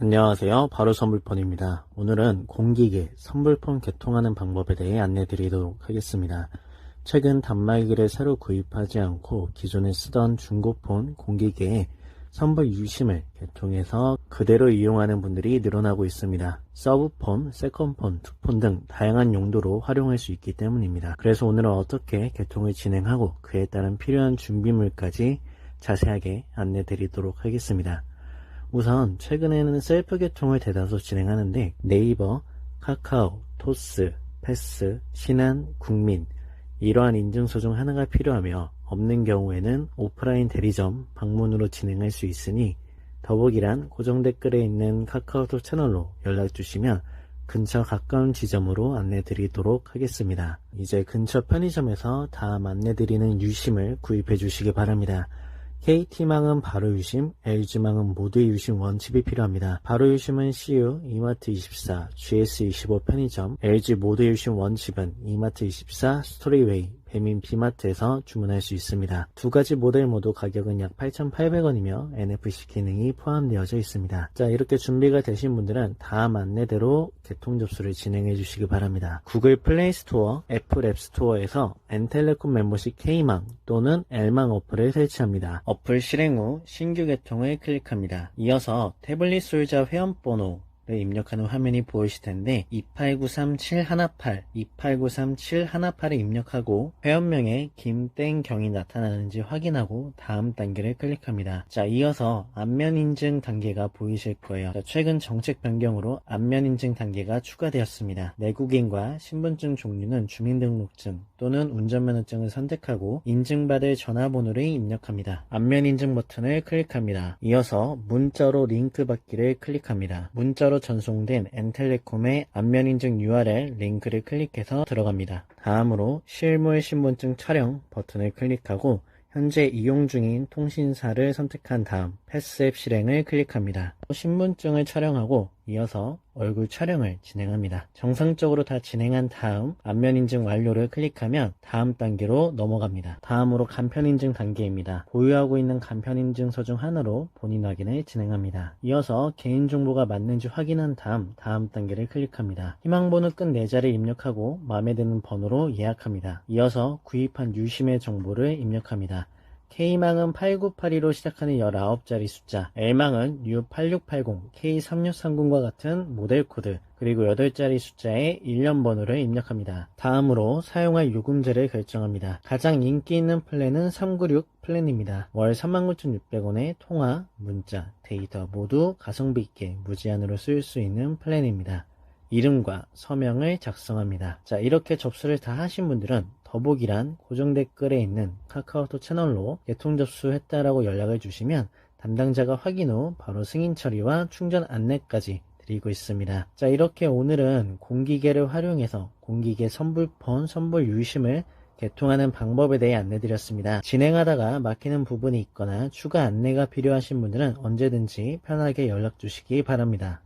안녕하세요. 바로 선불폰입니다. 오늘은 공기계 선불폰 개통하는 방법에 대해 안내 드리도록 하겠습니다. 최근 단말기를 새로 구입하지 않고 기존에 쓰던 중고폰 공기계에 선불 유심을 개통해서 그대로 이용하는 분들이 늘어나고 있습니다. 서브폰, 세컨폰, 투폰 등 다양한 용도로 활용할 수 있기 때문입니다. 그래서 오늘은 어떻게 개통을 진행하고 그에 따른 필요한 준비물까지 자세하게 안내 드리도록 하겠습니다. 우선 최근에는 셀프 개통을 대다수 진행하는데 네이버, 카카오, 토스, 패스, 신한, 국민 이러한 인증서 중 하나가 필요하며 없는 경우에는 오프라인 대리점 방문으로 진행할 수 있으니 더보기란 고정 댓글에 있는 카카오톡 채널로 연락 주시면 근처 가까운 지점으로 안내 드리도록 하겠습니다. 이제 근처 편의점에서 다음 안내 드리는 유심을 구입해 주시기 바랍니다. KT망은 바로 유심, LG망은 모두의 유심 원칩이 필요합니다. 바로 유심은 CU, 이마트24, GS25 편의점, LG 모두의 유심 원칩은 이마트24, 스토리웨이, 배민 비마트에서 주문할 수 있습니다. 두 가지 모델 모두 가격은 약 8,800원이며 NFC 기능이 포함되어져 있습니다. 자 이렇게 준비가 되신 분들은 다음 안내대로 개통 접수를 진행해 주시기 바랍니다. 구글 플레이 스토어, 애플 앱 스토어에서 엔텔레콤 멤버십 K망 또는 L망 어플을 설치합니다. 어플 실행 후 신규 개통을 클릭합니다. 이어서 태블릿 소유자 회원번호 를 입력하는 화면이 보이실 텐데 2893718, 2893718을 입력하고 회원명에 김땡경이 나타나는지 확인하고 다음 단계를 클릭합니다. 자, 이어서 안면 인증 단계가 보이실 거예요. 자, 최근 정책 변경으로 안면 인증 단계가 추가되었습니다. 내국인과 신분증 종류는 주민등록증 또는 운전면허증을 선택하고 인증받을 전화번호를 입력합니다. 안면 인증 버튼을 클릭합니다. 이어서 문자로 링크 받기를 클릭합니다. 문자로 전송된 엔텔레콤의 안면 인증 URL 링크를 클릭해서 들어갑니다. 다음으로 실물 신분증 촬영 버튼을 클릭하고 현재 이용 중인 통신사를 선택한 다음 패스앱 실행을 클릭합니다. 신분증을 촬영하고 이어서 얼굴 촬영을 진행합니다. 정상적으로 다 진행한 다음 안면 인증 완료를 클릭하면 다음 단계로 넘어갑니다. 다음으로 간편 인증 단계입니다. 보유하고 있는 간편 인증서 중 하나로 본인 확인을 진행합니다. 이어서 개인정보가 맞는지 확인한 다음 다음 단계를 클릭합니다. 희망번호 끝 4자리 입력하고 마음에 드는 번호로 예약합니다. 이어서 구입한 유심의 정보를 입력합니다. K망은 8982로 시작하는 19자리 숫자, L망은 U8680, K3630과 같은 모델 코드, 그리고 8자리 숫자의 1년 번호를 입력합니다. 다음으로 사용할 요금제를 결정합니다. 가장 인기 있는 플랜은 396 플랜입니다. 월 39,600원의 통화, 문자, 데이터 모두 가성비 있게 무제한으로 쓸 수 있는 플랜입니다. 이름과 서명을 작성합니다. 자, 이렇게 접수를 다 하신 분들은 더보기란 고정 댓글에 있는 카카오톡 채널로 개통 접수했다라고 연락을 주시면 담당자가 확인 후 바로 승인 처리와 충전 안내까지 드리고 있습니다. 자, 이렇게 오늘은 공기계를 활용해서 공기계 선불폰, 선불 유심을 개통하는 방법에 대해 안내드렸습니다. 진행하다가 막히는 부분이 있거나 추가 안내가 필요하신 분들은 언제든지 편하게 연락 주시기 바랍니다.